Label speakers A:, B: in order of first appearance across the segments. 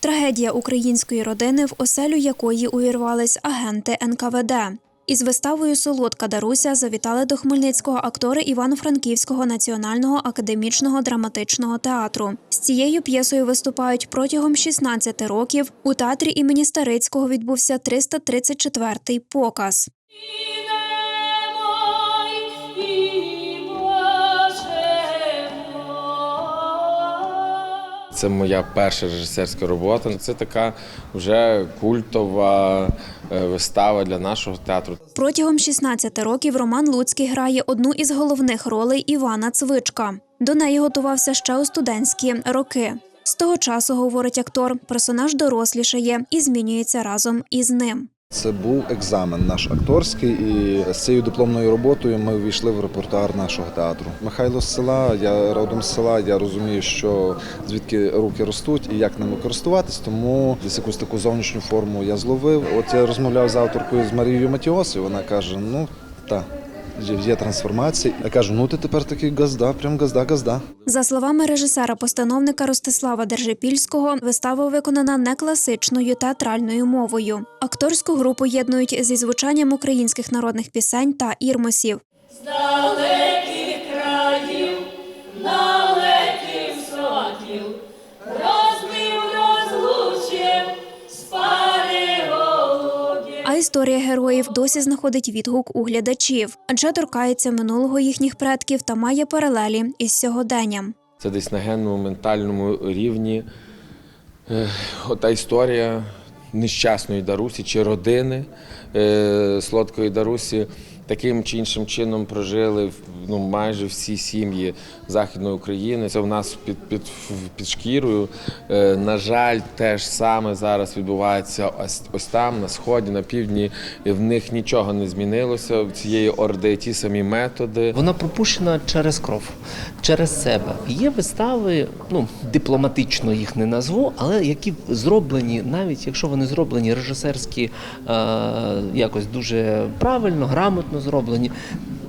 A: Трагедія української родини, в оселю якої увірвались агенти НКВД. Із виставою Солодка Даруся завітали до Хмельницького актори Івано-Франківського національного академічного драматичного театру. З цією п'єсою виступають протягом 16 років. У театрі імені Старицького відбувся 334-й показ.
B: Це моя перша режисерська робота. Це така вже культова е, вистава для нашого театру.
A: Протягом 16 років Роман Луцький грає одну із головних ролей Івана Цвичка. До неї готувався ще у студентські роки. З того часу, говорить актор, персонаж дорослішає і змінюється разом із ним.
C: Це був екзамен наш акторський, і з цією дипломною роботою ми увійшли в репертуар нашого театру. Михайло з села, я родом з села. Я розумію, що звідки руки ростуть і як ними користуватись. Тому десь якусь таку зовнішню форму я зловив. От я розмовляв з авторкою з Марією Матіосою. Вона каже: ну так, є трансформація. Я кажу, ну ти тепер такий газда, прям газда, газда.
A: За словами режисера-постановника Ростислава Держипільського, вистава виконана не класичною театральною мовою. Акторську групу єднують зі звучанням українських народних пісень та ірмосів. Історія героїв досі знаходить відгук у глядачів, адже торкається минулого їхніх предків та має паралелі із сьогоденням.
B: Це десь на генному ментальному рівні. Ота історія нещасної Дарусі чи родини е, Солодкої Дарусі таким чи іншим чином прожили ну, майже всі сім'ї Західної України. Це в нас під, під, під шкірою. Е, На жаль, те ж саме зараз відбувається ось, ось там, на сході, на півдні. В них нічого не змінилося. В цієї орди ті самі методи.
D: Вона пропущена через кров, через себе. Є вистави, ну дипломатично їх не назву, але які зроблені, навіть якщо вони зроблені режисерські е, якось дуже правильно, грамотно зроблені.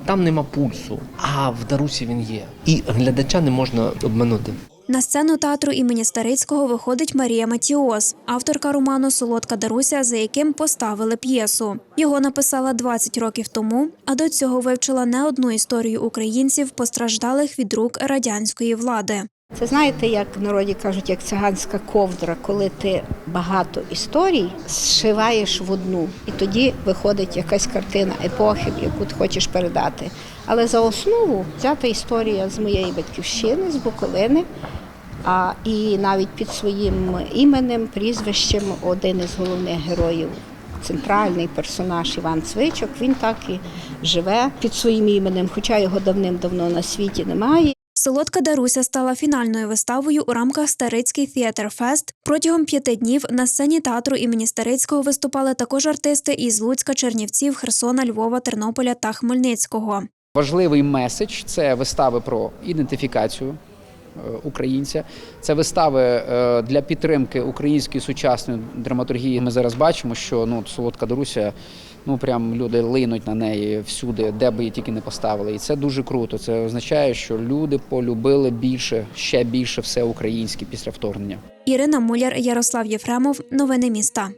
D: Там нема пульсу, а в Дарусі він є. І глядача не можна обманути.
A: На сцену театру імені Старицького виходить Марія Матіос, авторка роману Солодка Даруся, за яким поставили п'єсу. Його написала 20 років тому, а до цього вивчила не одну історію українців, постраждалих від рук радянської влади.
E: Це знаєте, як в народі кажуть, як циганська ковдра, коли ти багато історій зшиваєш в одну, і тоді виходить якась картина епохи, яку ти хочеш передати. Але за основу взята історія з моєї батьківщини, з Буковини. А і навіть під своїм іменем, прізвищем, один із головних героїв, центральний персонаж Іван Цвичок, він так і живе під своїм іменем, хоча його давним-давно на світі немає.
A: Солодка Даруся стала фінальною виставою у рамках Старицький Theater Fest. Протягом п'яти днів на сцені театру імені Старицького виступали також артисти із Луцька, Чернівців, Херсона, Львова, Тернополя та Хмельницького.
F: Важливий меседж це вистави про ідентифікацію українця. Це вистави е, для підтримки української сучасної драматургії. Ми зараз бачимо, що ну солодка Даруся, ну прям люди линуть на неї всюди, де би її тільки не поставили. І це дуже круто. Це означає, що люди полюбили більше, ще більше все українське після вторгнення.
A: Ірина Муляр, Ярослав Єфремов. Новини міста.